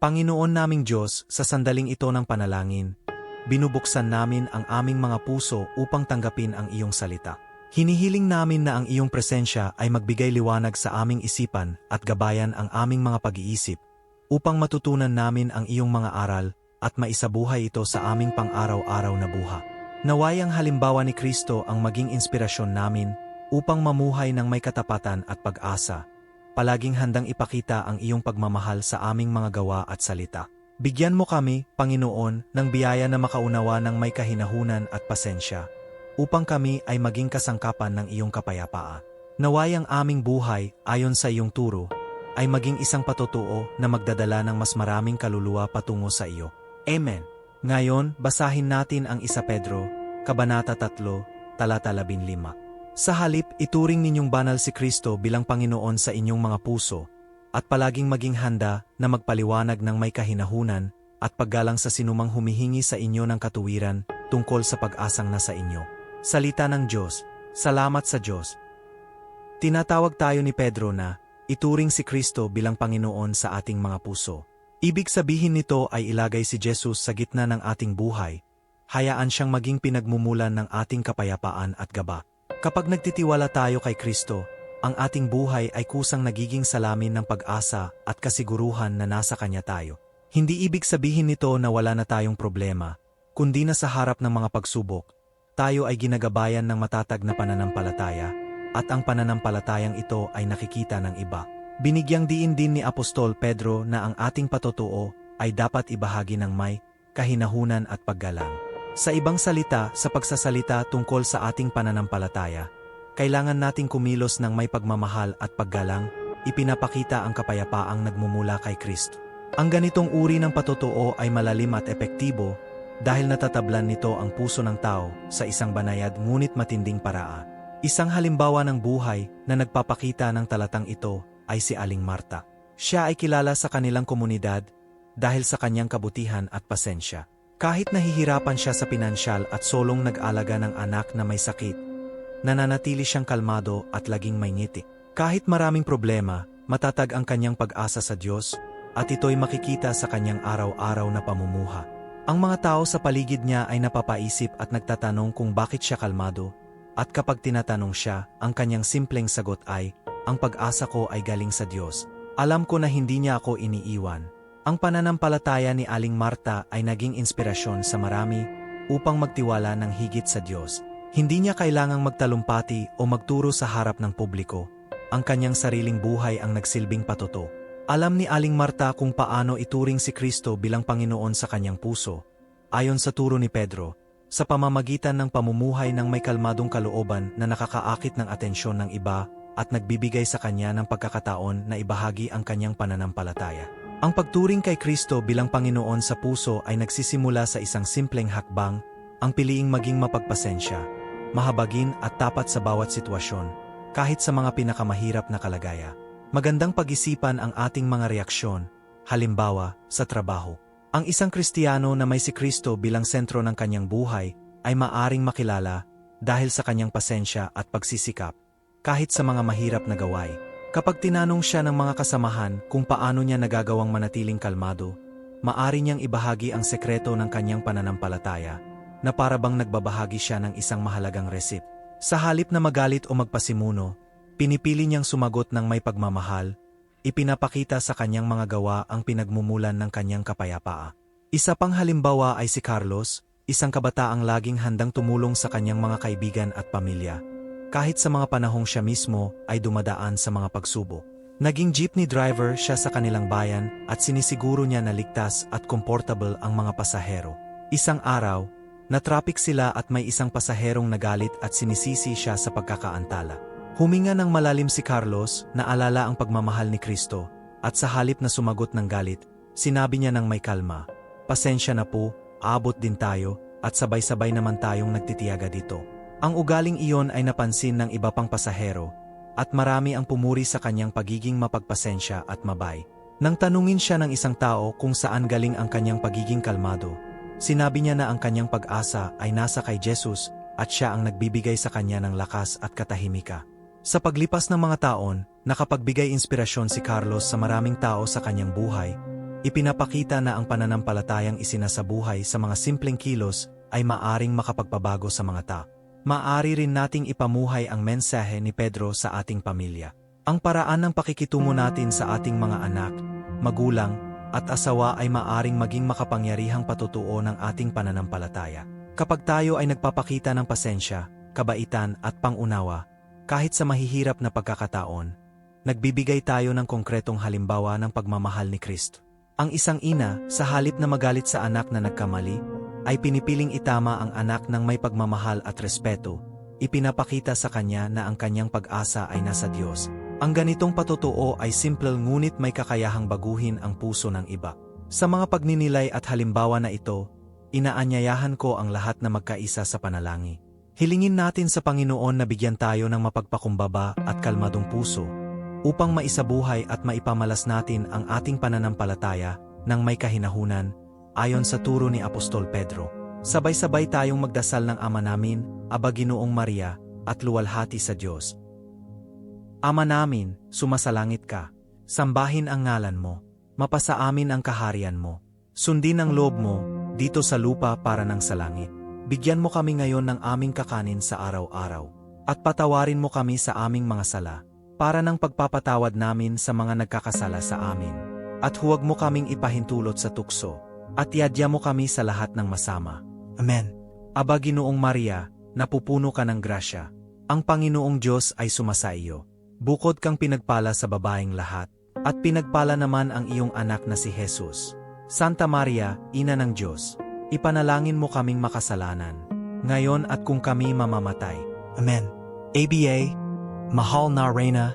Panginoon naming Diyos, sa sandaling ito ng panalangin, binubuksan namin ang aming mga puso upang tanggapin ang iyong salita. Hinihiling namin na ang iyong presensya ay magbigay liwanag sa aming isipan at gabayan ang aming mga pag-iisip upang matutunan namin ang iyong mga aral at maisabuhay ito sa aming pang-araw-araw na buha. Naway ang halimbawa ni Kristo ang maging inspirasyon namin upang mamuhay ng may katapatan at pag-asa. Palaging handang ipakita ang iyong pagmamahal sa aming mga gawa at salita. Bigyan mo kami, Panginoon, ng biyaya na makaunawa ng may kahinahunan at pasensya, upang kami ay maging kasangkapan ng iyong kapayapaa. Naway ang aming buhay, ayon sa iyong turo, ay maging isang patutuo na magdadala ng mas maraming kaluluwa patungo sa iyo. Amen. Ngayon, basahin natin ang 1 Pedro, Kabanata 3, Talata 15. Sa halip, ituring ninyong banal si Kristo bilang Panginoon sa inyong mga puso, at palaging maging handa na magpaliwanag ng may kahinahunan at paggalang sa sinumang humihingi sa inyo ng katuwiran tungkol sa pag-asang nasa inyo. Salita ng Diyos, salamat sa Diyos. Tinatawag tayo ni Pedro na ituring si Kristo bilang Panginoon sa ating mga puso. Ibig sabihin nito ay ilagay si Jesus sa gitna ng ating buhay, hayaan siyang maging pinagmumulan ng ating kapayapaan at gaba. Kapag nagtitiwala tayo kay Kristo, ang ating buhay ay kusang nagiging salamin ng pag-asa at kasiguruhan na nasa Kanya tayo. Hindi ibig sabihin nito na wala na tayong problema, kundi na sa harap ng mga pagsubok, tayo ay ginagabayan ng matatag na pananampalataya, at ang pananampalatayang ito ay nakikita ng iba. Binigyang diin din ni Apostol Pedro na ang ating patutuo ay dapat ibahagi ng may kahinahunan at paggalang. Sa ibang salita, sa pagsasalita tungkol sa ating pananampalataya, kailangan nating kumilos ng may pagmamahal at paggalang, ipinapakita ang kapayapaang nagmumula kay Kristo. Ang ganitong uri ng patutuo ay malalim at epektibo dahil natatablan nito ang puso ng tao sa isang banayad ngunit matinding paraa. Isang halimbawa ng buhay na nagpapakita ng talatang ito ay si Aling Marta. Siya ay kilala sa kanilang komunidad dahil sa kanyang kabutihan at pasensya. Kahit nahihirapan siya sa pinansyal at solong nag-alaga ng anak na may sakit, nananatili siyang kalmado at laging may ngiti. Kahit maraming problema, matatag ang kanyang pag-asa sa Diyos at ito'y makikita sa kanyang araw-araw na pamumuha. Ang mga tao sa paligid niya ay napapaisip at nagtatanong kung bakit siya kalmado, at kapag tinatanong siya, ang kanyang simpleng sagot ay, ang pag-asa ko ay galing sa Diyos. Alam ko na hindi niya ako iniiwan. Ang pananampalataya ni Aling Marta ay naging inspirasyon sa marami upang magtiwala ng higit sa Diyos. Hindi niya kailangang magtalumpati o magturo sa harap ng publiko. Ang kanyang sariling buhay ang nagsilbing patuto. Alam ni Aling Marta kung paano ituring si Kristo bilang Panginoon sa kanyang puso. Ayon sa turo ni Pedro, sa pamamagitan ng pamumuhay ng may kalmadong kalooban na nakakaakit ng atensyon ng iba at nagbibigay sa kanya ng pagkakataon na ibahagi ang kanyang pananampalataya. Ang pagturing kay Kristo bilang Panginoon sa puso ay nagsisimula sa isang simpleng hakbang, ang piliing maging mapagpasensya, mahabagin at tapat sa bawat sitwasyon, kahit sa mga pinakamahirap na kalagaya. Magandang pag-isipan ang ating mga reaksyon, halimbawa, sa trabaho. Ang isang Kristiyano na may si Kristo bilang sentro ng kanyang buhay ay maaring makilala dahil sa kanyang pasensya at pagsisikap, kahit sa mga mahirap na gawain. Kapag tinanong siya ng mga kasamahan kung paano niya nagagawang manatiling kalmado, maari niyang ibahagi ang sekreto ng kanyang pananampalataya, na parabang nagbabahagi siya ng isang mahalagang resip. Sa halip na magalit o magpasimuno, pinipili niyang sumagot ng may pagmamahal, ipinapakita sa kanyang mga gawa ang pinagmumulan ng kanyang kapayapaa. Isa pang halimbawa ay si Carlos, isang kabataang laging handang tumulong sa kanyang mga kaibigan at pamilya, kahit sa mga panahong siya mismo ay dumadaan sa mga pagsubok. Naging jeepney driver siya sa kanilang bayan at sinisiguro niya na ligtas at comfortable ang mga pasahero. Isang araw, natrapik sila at may isang pasaherong nagalit at sinisisi siya sa pagkakaantala. Huminga ng malalim si Carlos na alala ang pagmamahal ni Kristo at sa halip na sumagot ng galit, sinabi niya ng may kalma, Pasensya na po, aabot din tayo at sabay-sabay naman tayong nagtitiyaga dito. Ang ugaling iyon ay napansin ng iba pang pasahero at marami ang pumuri sa kanyang pagiging mapagpasensya at mabay. Nang tanungin siya ng isang tao kung saan galing ang kanyang pagiging kalmado, sinabi niya na ang kanyang pag-asa ay nasa kay Jesus at siya ang nagbibigay sa kanya ng lakas at katahimika. Sa paglipas ng mga taon, nakapagbigay inspirasyon si Carlos sa maraming tao sa kanyang buhay, ipinapakita na ang pananampalatayang isinasabuhay sa mga simpleng kilos ay maaring makapagpabago sa mga ta. Maari rin nating ipamuhay ang mensahe ni Pedro sa ating pamilya. Ang paraan ng pakikitungo natin sa ating mga anak, magulang, at asawa ay maaring maging makapangyarihang patutuo ng ating pananampalataya. Kapag tayo ay nagpapakita ng pasensya, kabaitan at pangunawa, kahit sa mahihirap na pagkakataon, nagbibigay tayo ng konkretong halimbawa ng pagmamahal ni Kristo. Ang isang ina, sa halip na magalit sa anak na nagkamali, ay pinipiling itama ang anak ng may pagmamahal at respeto, ipinapakita sa kanya na ang kanyang pag-asa ay nasa Diyos. Ang ganitong patutuo ay simple ngunit may kakayahang baguhin ang puso ng iba. Sa mga pagninilay at halimbawa na ito, inaanyayahan ko ang lahat na magkaisa sa panalangin. Hilingin natin sa Panginoon na bigyan tayo ng mapagpakumbaba at kalmadong puso, upang maisabuhay at maipamalas natin ang ating pananampalataya ng may kahinahunan, ayon sa turo ni Apostol Pedro. Sabay-sabay tayong magdasal ng Ama namin, Aba Ginoong Maria, at luwalhati sa Diyos. Ama namin, sumasalangit ka. Sambahin ang ngalan mo. Mapasa amin ang kaharian mo. Sundin ang loob mo, dito sa lupa para ng sa langit. Bigyan mo kami ngayon ng aming kakanin sa araw-araw. At patawarin mo kami sa aming mga sala, para ng pagpapatawad namin sa mga nagkakasala sa amin. At huwag mo kaming ipahintulot sa tukso, at iadya mo kami sa lahat ng masama. Amen. Aba Ginoong Maria, napupuno ka ng grasya. Ang Panginoong Diyos ay sumasa iyo. Bukod kang pinagpala sa babaeng lahat, at pinagpala naman ang iyong anak na si Jesus. Santa Maria, Ina ng Diyos, ipanalangin mo kaming makasalanan, ngayon at kung kami mamamatay. Amen. ABA, Mahal na Reyna,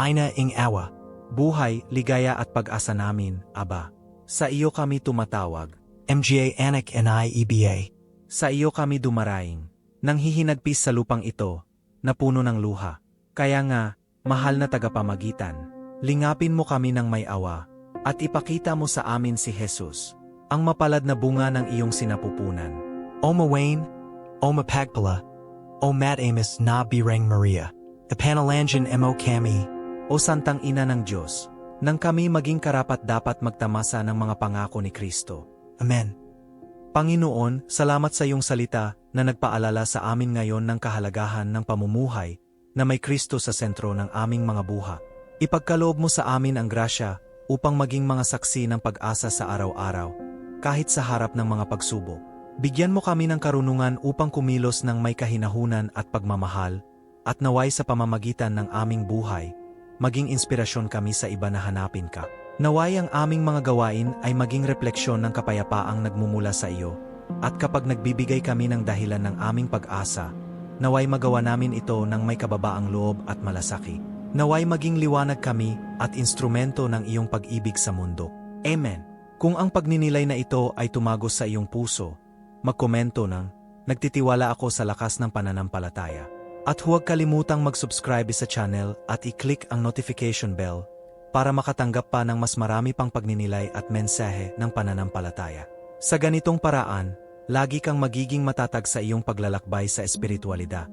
Ina ing Awa, buhay, ligaya at pag-asa namin, Aba. Sa iyo kami tumatawag. MGA Anak and I EBA. Sa iyo kami dumaraing, nang hihinagpis sa lupang ito, na puno ng luha. Kaya nga, mahal na tagapamagitan, lingapin mo kami ng may awa, at ipakita mo sa amin si Jesus, ang mapalad na bunga ng iyong sinapupunan. O Mawain, O Mapagpala, O Mat Amos na Bireng Maria, Epanalangan Mo Kami, O Santang Ina ng Diyos, nang kami maging karapat dapat magtamasa ng mga pangako ni Kristo. Amen. Panginoon, salamat sa iyong salita na nagpaalala sa amin ngayon ng kahalagahan ng pamumuhay na may Kristo sa sentro ng aming mga buha. Ipagkaloob mo sa amin ang grasya upang maging mga saksi ng pag-asa sa araw-araw, kahit sa harap ng mga pagsubok. Bigyan mo kami ng karunungan upang kumilos ng may kahinahunan at pagmamahal, at naway sa pamamagitan ng aming buhay, maging inspirasyon kami sa iba na hanapin ka. Naway ang aming mga gawain ay maging refleksyon ng kapayapaang nagmumula sa iyo, at kapag nagbibigay kami ng dahilan ng aming pag-asa, naway magawa namin ito ng may kababaang loob at malasaki. Naway maging liwanag kami at instrumento ng iyong pag-ibig sa mundo. Amen. Kung ang pagninilay na ito ay tumagos sa iyong puso, magkomento ng, nagtitiwala ako sa lakas ng pananampalataya. At huwag kalimutang mag-subscribe sa channel at i-click ang notification bell para makatanggap pa ng mas marami pang pagninilay at mensahe ng pananampalataya. Sa ganitong paraan, lagi kang magiging matatag sa iyong paglalakbay sa espiritualidad.